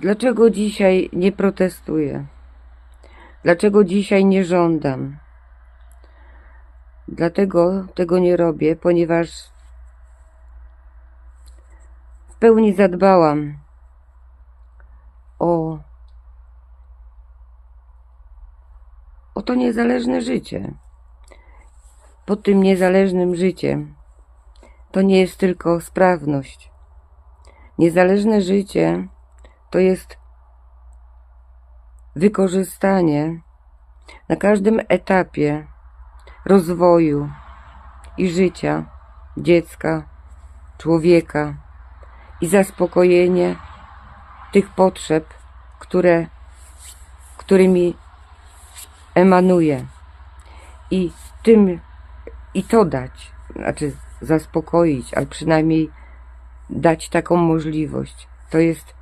Dlaczego dzisiaj nie protestuję? Dlaczego dzisiaj nie żądam? Dlatego tego nie robię, ponieważ w pełni zadbałam o, o to niezależne życie. Pod tym niezależnym życiem to nie jest tylko sprawność. Niezależne życie to jest wykorzystanie na każdym etapie rozwoju i życia dziecka, człowieka i zaspokojenie tych potrzeb, które, którymi emanuje. I tym i to dać, znaczy zaspokoić, ale przynajmniej dać taką możliwość. To jest